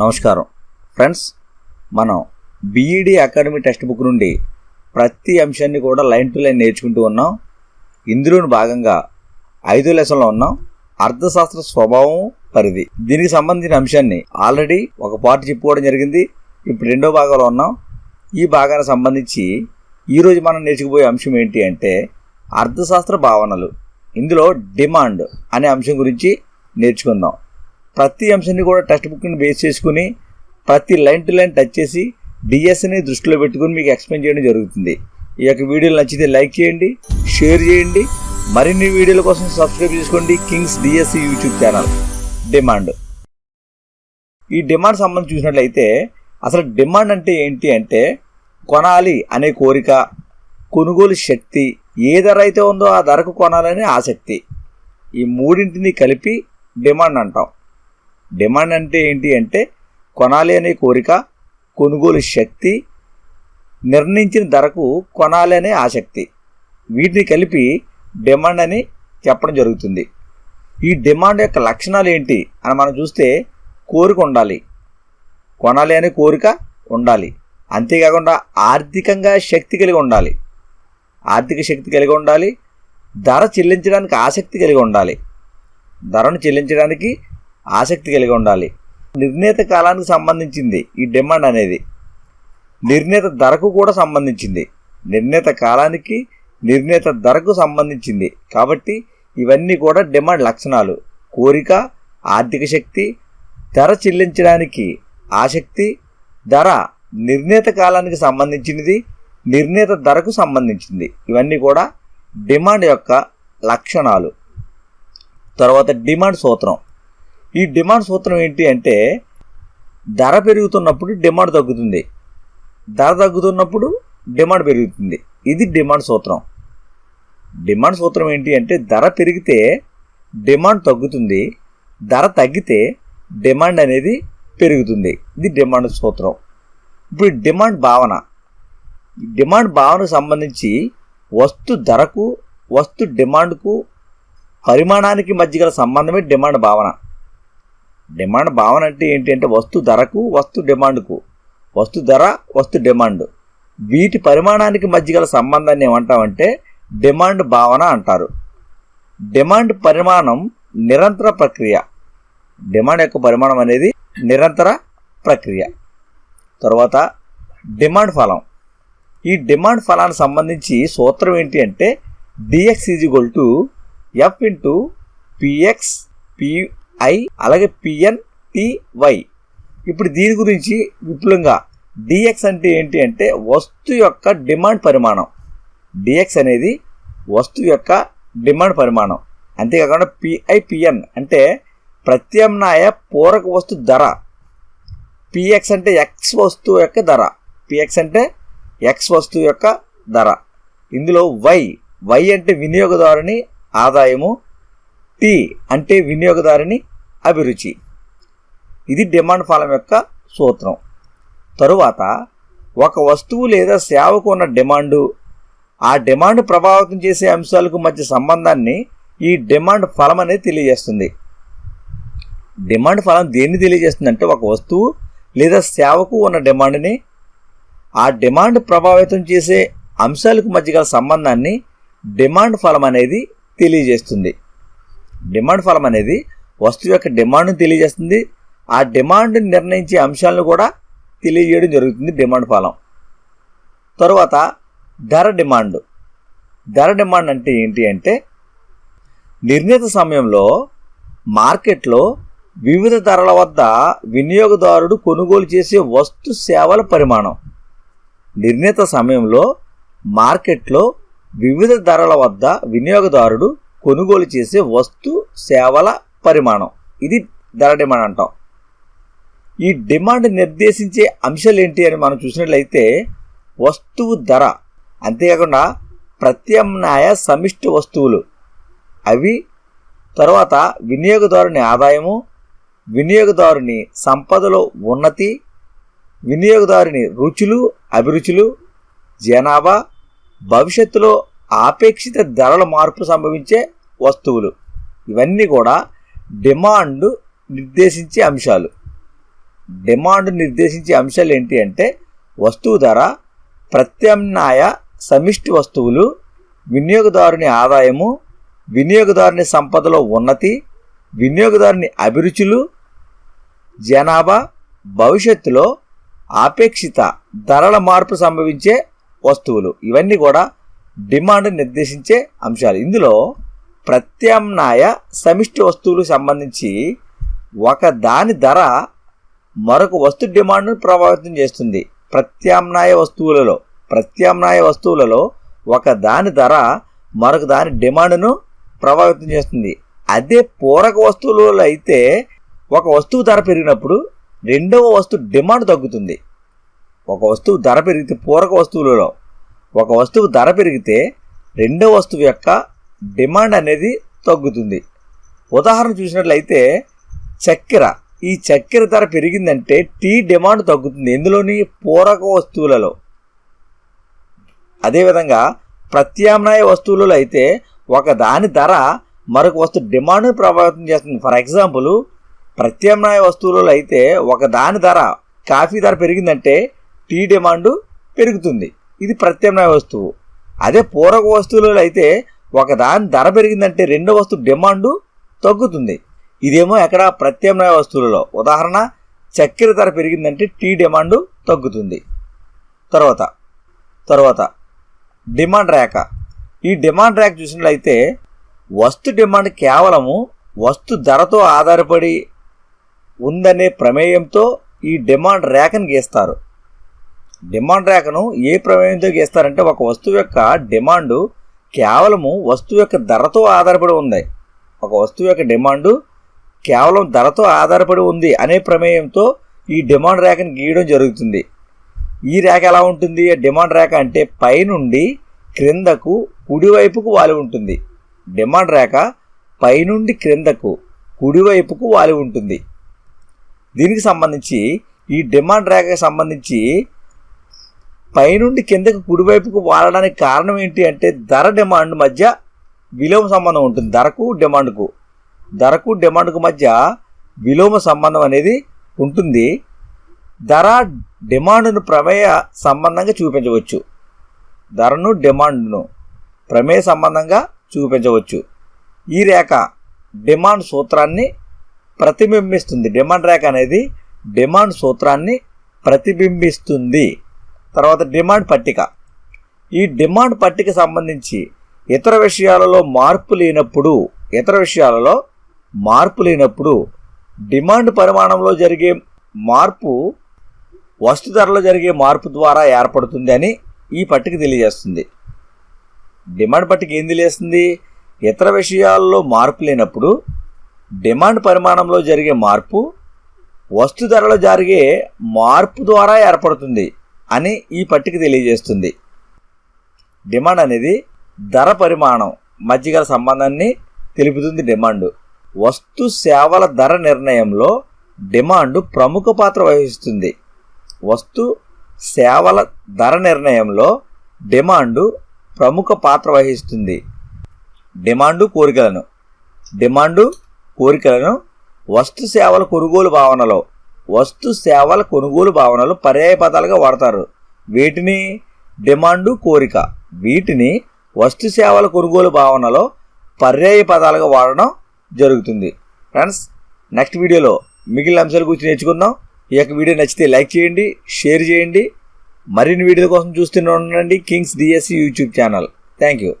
నమస్కారం. ఫ్రెండ్స్ మనం BEd academy text book నుండి ప్రతి అంశాన్ని కూడా లైన్ టు లైన్ నేర్చుకుంటూ ఉన్నాం. ఇందులోని భాగంగా ఐదో లెసన్లో ఉన్నాం. అర్థశాస్త్ర స్వభావం పరిధి. దీనికి సంబంధించిన అంశాన్ని ఆల్రెడీ ఒక పార్ట్ చెప్పుకోవడం జరిగింది. ఇప్పుడు రెండో భాగంలో ఉన్నాం. ఈ భాగానికి సంబంధించి ఈరోజు మనం నేర్చుకుపోయే అంశం ఏంటి అంటే అర్థశాస్త్ర భావనలు. ఇందులో డిమాండ్ అనే అంశం గురించి నేర్చుకుందాం. ప్రతి అంశాన్ని కూడా టెక్స్ట్ బుక్ని బేస్ చేసుకుని ప్రతి లైన్ టు లైన్ టచ్ చేసి డిఎస్ని దృష్టిలో పెట్టుకుని మీకు ఎక్స్ప్లెయిన్ చేయడం జరుగుతుంది. ఈ యొక్క వీడియోలు నచ్చితే లైక్ చేయండి షేర్ చేయండి మరిన్ని వీడియోల కోసం సబ్స్క్రైబ్ చేసుకోండి Kings DSC YouTube channel. Demand. ఈ డిమాండ్ సంబంధించి చూసినట్లయితే అసలు డిమాండ్ అంటే ఏంటి అంటే కొనాలి అనే కోరిక కొనుగోలు శక్తి ఏ ధర అయితే ఉందో ఆ ధరకు కొనాలనే ఆసక్తి. ఈ మూడింటిని కలిపి డిమాండ్ అంటాం. డిమాండ్ అంటే ఏంటి అంటే కొనాలి అనే కోరిక కొనుగోలు శక్తి నిర్ణయించిన ధరకు కొనాలి అనే ఆసక్తి. వీటిని కలిపి డిమాండ్ అని చెప్పడం జరుగుతుంది. ఈ డిమాండ్ యొక్క లక్షణాలు ఏంటి అని మనం చూస్తే కోరిక ఉండాలి. కొనాలి అనే కోరిక ఉండాలి. అంతేకాకుండా ఆర్థికంగా శక్తి కలిగి ఉండాలి. ఆర్థిక శక్తి కలిగి ఉండాలి. ధర చెల్లించడానికి ఆసక్తి కలిగి ఉండాలి. ధరను చెల్లించడానికి ఆసక్తి కలిగి ఉండాలి. నిర్ణీత కాలానికి సంబంధించింది ఈ డిమాండ్ అనేది. నిర్ణీత ధరకు కూడా సంబంధించింది. నిర్ణీత కాలానికి నిర్ణీత ధరకు సంబంధించింది. కాబట్టి ఇవన్నీ కూడా డిమాండ్ లక్షణాలు. కోరిక ఆర్థిక శక్తి ధర చెల్లించడానికి ఆసక్తి ధర నిర్ణీత కాలానికి సంబంధించినది నిర్ణీత ధరకు సంబంధించింది. ఇవన్నీ కూడా డిమాండ్ యొక్క లక్షణాలు. తర్వాత డిమాండ్ సూత్రం. ఈ డిమాండ్ సూత్రం ఏంటి అంటే ధర పెరుగుతున్నప్పుడు డిమాండ్ తగ్గుతుంది. ధర తగ్గుతున్నప్పుడు డిమాండ్ పెరుగుతుంది. ఇది డిమాండ్ సూత్రం. డిమాండ్ సూత్రం ఏంటి అంటే ధర పెరిగితే డిమాండ్ తగ్గుతుంది. ధర తగ్గితే డిమాండ్ అనేది పెరుగుతుంది. ఇది డిమాండ్ సూత్రం. ఇప్పుడు డిమాండ్ భావన. డిమాండ్ భావనకు సంబంధించి వస్తు ధరకు వస్తు డిమాండ్కు పరిమాణానికి మధ్య గల సంబంధమే డిమాండ్ భావన. డిమాండ్ భావన అంటే ఏంటి అంటే వస్తు ధరకు వస్తు డిమాండ్కు. వస్తు ధర వస్తు డిమాండ్. వీటి పరిమాణానికి మధ్య గల సంబంధాన్ని ఏమంటామంటే డిమాండ్ భావన అంటారు. డిమాండ్ పరిమాణం నిరంతర ప్రక్రియ. డిమాండ్ యొక్క పరిమాణం అనేది నిరంతర ప్రక్రియ. తర్వాత డిమాండ్ ఫలం. ఈ డిమాండ్ ఫలానికి సంబంధించి సూత్రం ఏంటి అంటే dx is equal to f into px i అలాగే పిఎన్ టివై ఇప్పుడు దీని గురించి విపులంగా. డిఎక్స్ అంటే ఏంటి అంటే వస్తు యొక్క డిమాండ్ పరిమాణం. డిఎక్స్ అనేది వస్తువు యొక్క డిమాండ్ పరిమాణం. అంతేకాకుండా పిఐపిఎన్ అంటే ప్రత్యామ్నాయ పూరక వస్తు ధర. పిఎక్స్ అంటే ఎక్స్ వస్తువు యొక్క ధర. పిఎక్స్ అంటే ఎక్స్ వస్తువు యొక్క ధర. ఇందులో వై వై అంటే వినియోగదారుని ఆదాయము. టీ అంటే వినియోగదారుని అభిరుచి. ఇది డిమాండ్ ఫలం యొక్క సూత్రం. తరువాత ఒక వస్తువు లేదా సేవకు ఉన్న డిమాండు ఆ డిమాండ్ ప్రభావితం చేసే అంశాలకు మధ్య సంబంధాన్ని ఈ డిమాండ్ ఫలం అనేది తెలియజేస్తుంది. డిమాండ్ ఫలం దేన్ని తెలియజేస్తుందంటే ఒక వస్తువు లేదా సేవకు ఉన్న డిమాండ్ని ఆ డిమాండ్ ప్రభావితం చేసే అంశాలకు మధ్య గల సంబంధాన్ని డిమాండ్ ఫలం అనేది తెలియజేస్తుంది. డిమాండ్ ఫలం అనేది వస్తువు యొక్క డిమాండ్ను తెలియజేస్తుంది. ఆ డిమాండ్ని నిర్ణయించే అంశాలను కూడా తెలియజేయడం జరుగుతుంది డిమాండ్ ఫలం తరువాత ధర డిమాండ్. ధర డిమాండ్ అంటే ఏంటి అంటే నిర్ణీత సమయంలో మార్కెట్లో వివిధ ధరల వద్ద వినియోగదారుడు కొనుగోలు చేసే వస్తు సేవల పరిమాణం. నిర్ణీత సమయంలో మార్కెట్లో వివిధ ధరల వద్ద వినియోగదారుడు కొనుగోలు చేసే వస్తు సేవల పరిమాణం. ఇది ధర డిమాండ్ అంటాం. ఈ డిమాండ్ నిర్దేశించే అంశాలు ఏంటి అని మనం చూసినట్లయితే వస్తువు ధర అంతేకాకుండా ప్రత్యామ్నాయ సమిష్టి వస్తువులు. అవి తర్వాత వినియోగదారుని ఆదాయము వినియోగదారుని సంపదలో ఉన్నతి వినియోగదారుని రుచులు అభిరుచులు జనాభా భవిష్యత్తులో ఆపేక్షిత ధరల మార్పు సంభవించే వస్తువులు. ఇవన్నీ కూడా డిమాండ్ నిర్దేశించే అంశాలు. డిమాండ్ నిర్దేశించే అంశాలు ఏంటి అంటే వస్తువు ధర ప్రత్యామ్నాయ సమిష్టి వస్తువులు వినియోగదారుని ఆదాయము వినియోగదారుని సంపదలో ఉన్నతి వినియోగదారుని అభిరుచులు జనాభా భవిష్యత్తులో ఆపేక్షిత ధరల మార్పు సంభవించే వస్తువులు. ఇవన్నీ కూడా డిమాండ్ నిర్దేశించే అంశాలు. ఇందులో ప్రత్యామ్నాయ సమిష్టి వస్తువులకు సంబంధించి ఒక దాని ధర మరొక వస్తు డిమాండ్ను ప్రభావితం చేస్తుంది. ప్రత్యామ్నాయ వస్తువులలో ప్రత్యామ్నాయ వస్తువులలో ఒక దాని ధర మరొక దాని డిమాండ్ను ప్రభావితం చేస్తుంది. అదే పూరక వస్తువులలో అయితే ఒక వస్తువు ధర పెరిగినప్పుడు రెండవ వస్తువు డిమాండ్ తగ్గుతుంది. ఒక వస్తువు ధర పెరిగితే పూరక వస్తువులలో ఒక వస్తువు ధర పెరిగితే రెండవ వస్తువు యొక్క డిమాండ్ అనేది తగ్గుతుంది. ఉదాహరణ చూసినట్లయితే చక్కెర. ఈ చక్కెర ధర పెరిగిందంటే టీ డిమాండ్ తగ్గుతుంది. ఎందులోని? పూరక వస్తువులలో. అదేవిధంగా ప్రత్యామ్నాయ వస్తువులలో అయితే ఒక దాని ధర మరొక వస్తువు డిమాండ్ను ప్రభావితం చేస్తుంది. ఫర్ ఎగ్జాంపుల్ ప్రత్యామ్నాయ వస్తువులలో అయితే ఒక దాని ధర కాఫీ ధర పెరిగిందంటే టీ డిమాండ్ పెరుగుతుంది. ఇది ప్రత్యామ్నాయ వస్తువు. అదే పూరక వస్తువులలో అయితే ఒకదాని ధర పెరిగిందంటే రెండో వస్తువు డిమాండ్ తగ్గుతుంది. ఇదేమో ఎక్కడ ప్రత్యామ్నాయ వస్తువులలో. ఉదాహరణ చక్కెర ధర పెరిగిందంటే టీ డిమాండ్ తగ్గుతుంది. తర్వాత తర్వాత డిమాండ్ రేఖ. ఈ డిమాండ్ రేఖ చూసినట్లయితే వస్తు డిమాండ్ కేవలము వస్తు ధరతో ఆధారపడి ఉందనే ప్రమేయంతో ఈ డిమాండ్ రేఖను గీస్తారు. డిమాండ్ రేఖను ఏ ప్రమేయంతో గీస్తారంటే ఒక వస్తువు యొక్క డిమాండు కేవలము వస్తువు యొక్క ధరతో ఆధారపడి ఉంది. ఒక వస్తువు యొక్క డిమాండు కేవలం ధరతో ఆధారపడి ఉంది అనే ప్రమేయంతో ఈ డిమాండ్ రేఖను గీయడం జరుగుతుంది. ఈ రేఖ ఎలా ఉంటుంది? డిమాండ్ రేఖ అంటే పైనుండి క్రిందకు కుడివైపుకు వాలి ఉంటుంది. డిమాండ్ రేఖ పైనుండి క్రిందకు కుడివైపుకు వాలి ఉంటుంది. దీనికి సంబంధించి ఈ డిమాండ్ రేఖకు సంబంధించి పైనుండి కిందకు కుడివైపుకు వాడడానికి కారణం ఏంటి అంటే ధర డిమాండ్ మధ్య విలోమ సంబంధం ఉంటుంది. ధరకు డిమాండ్కు. ధరకు డిమాండ్కు మధ్య విలోమ సంబంధం అనేది ఉంటుంది. ధర డిమాండ్ను ప్రమేయ సంబంధంగా చూపించవచ్చు. ధరను డిమాండ్ను ప్రమేయ సంబంధంగా చూపించవచ్చు. ఈ రేఖ డిమాండ్ సూత్రాన్ని ప్రతిబింబిస్తుంది. డిమాండ్ రేఖ అనేది డిమాండ్ సూత్రాన్ని ప్రతిబింబిస్తుంది. తర్వాత డిమాండ్ పట్టిక. ఈ డిమాండ్ పట్టిక సంబంధించి ఇతర విషయాలలో మార్పు లేనప్పుడు ఇతర విషయాలలో మార్పు లేనప్పుడు డిమాండ్ పరిమాణంలో జరిగే మార్పు వస్తు ధరలో జరిగే మార్పు ద్వారా ఏర్పడుతుంది అని ఈ పట్టిక తెలియజేస్తుంది. డిమాండ్ పట్టిక ఏం తెలియజేస్తుంది? ఇతర విషయాల్లో మార్పు లేనప్పుడు డిమాండ్ పరిమాణంలో జరిగే మార్పు వస్తు ధరలో జరిగే మార్పు ద్వారా ఏర్పడుతుంది. అని ఈ పట్టిక తెలియజేస్తుంది. డిమాండ్ అనేది ధర పరిమాణం మధ్య సంబంధాన్ని తెలుపుతుంది డిమాండ్. వస్తు సేవల ధర నిర్ణయంలో డిమాండ్ ప్రముఖ పాత్ర వహిస్తుంది. వస్తు సేవల ధర నిర్ణయంలో డిమాండు ప్రముఖ పాత్ర వహిస్తుంది. డిమాండు కోరికలను. డిమాండు కోరికలను వస్తు సేవల కొనుగోలు భావనలో వస్తు సేవల కొనుగోలు భావనలు పర్యాయ పదాలుగా వాడతారు. వీటిని డిమాండు కోరిక. వీటిని వస్తు సేవల కొనుగోలు భావనలో పర్యాయ పదాలుగా వాడడం జరుగుతుంది. ఫ్రెండ్స్ నెక్స్ట్ వీడియోలో మిగిలిన అంశాల గురించి నేర్చుకుందాం. ఈ యొక్క వీడియో నచ్చితే లైక్ చేయండి షేర్ చేయండి. మరిన్ని వీడియోల కోసం చూస్తూనే ఉండండి Kings DSC YouTube channel. Thank you